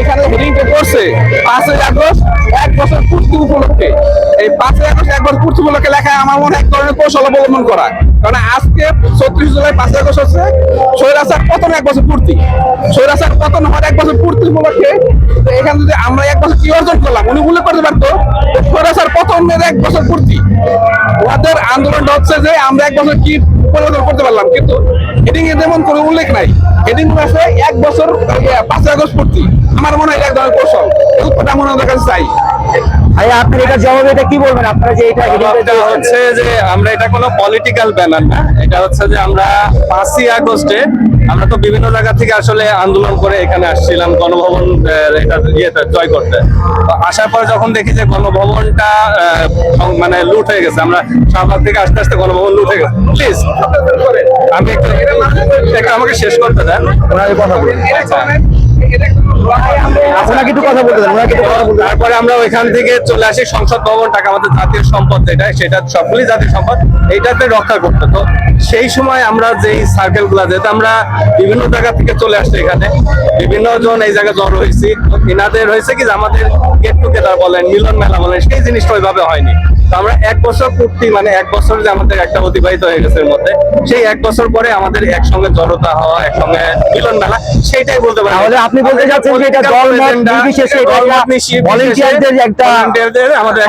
এখানে হেডিংটা করছে পাঁচই আগস্ট, এক বছর পূর্তি উপলক্ষে। এই পাঁচই আগস্ট, এক বছর পূর্তি উপলক্ষে লেখা আমার মনে এক ধরনের কৌশল অবলম্বন করা। কারণ আজকে ছত্রিশ জুলাই পাঁচই আগস্ট হচ্ছে, স্বৈরাচার পতন এক বছর পূর্তি। স্বৈরাচার পতন হওয়ার এক বছর পূর্তি উপলক্ষে এখানে যদি আমরা এক বছর কি অর্জন করলাম, উনি উল্লেখ করতে পারতো যে স্বৈরাচার পতনের এক বছর পূর্তি। ওদের আন্দোলনটা হচ্ছে যে আমরা এক বছর কি পরিবর্তন করতে পারলাম, কিন্তু হেডিং এ যেমন কোনো উল্লেখ নাই। হেডিং আছে এক বছর পাঁচ আগস্ট পূর্তি আমার মনে হয় এক ধরনের কৌশল। এই উত্তরটা মনে হয় কাছে চাই। আপনার এটা জবাবে এটা কি বলবেন? আপনারা যে এটা এটা হচ্ছে যে আমরা এটা কোনো পলিটিক্যাল ব্যানার না। এটা হচ্ছে যে আমরা পাঁচই আগস্টে আমরা তো বিভিন্ন জায়গা থেকে আসলে আন্দোলন করে এখানে আসছিলাম গণভবন জয় করতে। আসার পরে যখন দেখি যে গণভবনটা আহ, মানে লুট হয়ে গেছে আমরা শাহবাগ থেকে আস্তে আস্তে গণভবন লুট হয়ে গেছে। প্লিজ আমি আমাকে শেষ করতে দেন। কথা আচ্ছা। ওনাকে একটু কথা বলতে দেন ওনাকে একটু কথা বলতে তারপরে আমরা ওইখান থেকে চলে আসি সংসদ ভবনটাকে আমাদের জাতীয় সম্পদ যেটা সেটা সবগুলি জাতীয় সম্পদ এইটাতে রক্ষা করতে। তো সেই সময় আমরা যেই সার্কেলগুলা যেহেতু আমরা বিভিন্ন জায়গা থেকে চলে আসছি এখানে বিভিন্ন জন এই জায়গায় জড়ো হয়েছি এনাদের হয়েছে কি যে আমাদের গেট টুগেদার বলেন মিলন মেলা বলেন সেই জিনিসটা ওইভাবে হয়নি। তো আমরা এক বছর পূর্তি মানে এক বছর যে আমাদের একটা অতিবাহিত হয়ে গেছে এর মধ্যে সেই এক বছর পরে আমাদের একসঙ্গে জড়তা হওয়া একসঙ্গে মিলন মেলা সেইটাই বলতে পারি। আপনি বলতে চাচ্ছেন যে এটা দল নির্বিশেষে এটা একটা volunteer-দের একটা ভলেন্টিয়ারদের আমাদের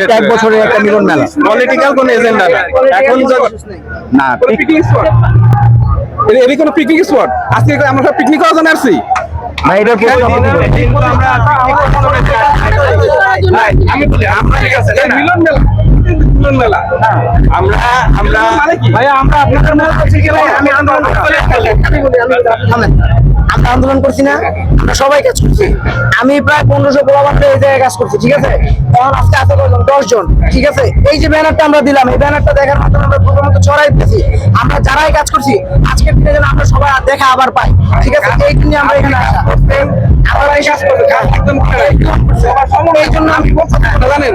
একটা এক বছরের একটা মিলন মেলা পলিটিক্যাল কোন এজেন্ডা না এখন না এরই কোনো পিকনিক স্পট আজকে আমরা সব পিকনিক করার জন্য আসছি? আমি বলি আমরা মিলন মেলা মিলন মেলা আমরা আমরা ভাই আমরা আপনাদের করছি। কি আমি আন্দোলন। আমরা করছি না আমরা সবাই কাজ করছি। আমি প্রায় পনেরোশো এই জায়গায় কাজ করছি ঠিক আছে? এখন আজকে আছে কয়জন? দশ জন ঠিক আছে? এই যে ব্যানারটা আমরা দিলাম এই ব্যানারটা দেখার মাধ্যমে আমরা প্রথমত ছড়াই দিতেছি আমরা যারাই কাজ করছি আজকের দিনে যেন আমরা সবাই দেখা আবার পাই ঠিক আছে? এই জন্য আমরা এখানে আসা। এই কাজ করছি একদম এই জন্য আমি বলছি জানেন?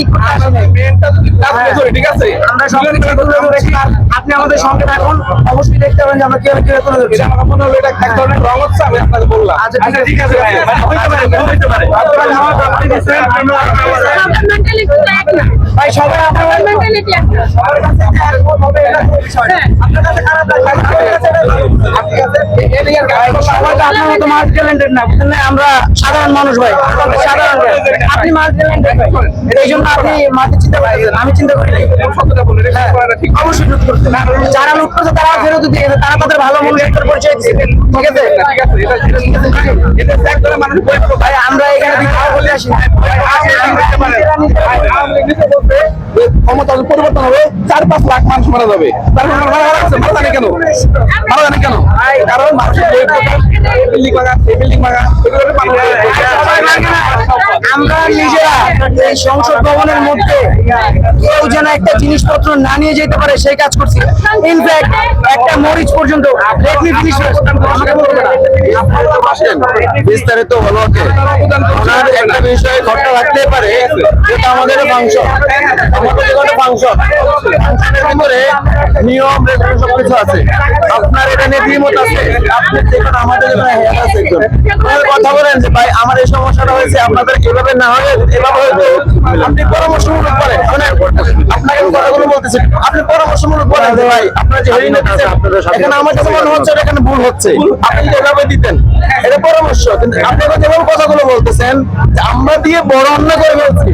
পিকনিক করতে আসি নাই ঠিক আছে? আমরা সবাই আপনি আমাদের সঙ্গে থাকুন। অবশ্যই দেখতে পাবেন যে আমরা কীভাবে কীভাবে তুলে ধরছি। আমার মনে হলো এটা এক ধরনের রং হচ্ছে আমি আপনাকে বললাম। আচ্ছা ঠিক আছে। ভাই, হইতে পারে। আপনারা ভাই সবাই আপনারা সবার কাছে একরকম হবে এটা কোনো বিষয় আপনার কাছে খারাপ লাগবে আপনার কাছে এলিয়ার গায়ে সবাই তো আপনার মতো মাল্টি ট্যালেন্টেড না বুঝলেন আমরা সাধারণ মানুষ ভাই সাধারণ আপনি মাল্টি ট্যালেন্টেড ভাই এই জন্য আপনি মাটি চিন্তা করতেছেন আমি চিন্তা করি নাই হ্যাঁ, অবশ্যই লুট করতে যারা লুট করছে তারা ফেরত দিয়ে গেছে তারা তাদের ভালো মানুষের পরিচয় দিচ্ছে ঠিক আছে। ভাই আমরা এখানে করতে আসি। ক্ষমতা পরিবর্তন হবে চার পাঁচ লাখ মানুষ মারা যাবে। তার মানে মারা যাচ্ছে মারা জানে কেন? মারা জানে কেন? কারণ মানুষের বিল্ডিং ভাঙা বিল্ডিং ভাঙা আমরা নিজেরা এই সংসদ ভবনের মধ্যে কেউ যেন একটা জিনিসপত্র না নিয়ে যেতে পারে সেই কাজ করছি। ইনফ্যাক্ট একটা মরিচ পর্যন্ত। বিস্তারিত হলো বিষয়ে ঘটনা রাখতে পারে যেটা আমাদের ফাংশন আমাদের যেখানে ফাংশন ফাংশনের ভিতরে নিয়ম রেগুলেশন সবকিছু আছে। আপনার এটা নিয়ে দ্বিমত আছে আপনি যেখানে আমাদের যেখানে হেড আছে একজন। কথা বলেন যে ভাই আমার এই সমস্যাটা হয়েছে আপনাদের এভাবে না হয়ে এভাবে হয়েছে আপনি পরামর্শমূলক করেন শোনেন আপনাকে আমি কথাগুলো বলতেছি আপনি পরামর্শমূলক বলেন যে ভাই আপনার যে এখানে আমার কাছে মনে হচ্ছে এখানে ভুল হচ্ছে। আপনি যদি এভাবে দিতেন। এটা পরামর্শ কিন্তু আপনি যেভাবে কথাগুলো বলতেছেন যে আমরা দিয়ে বড় অন্য করে ফেলছি।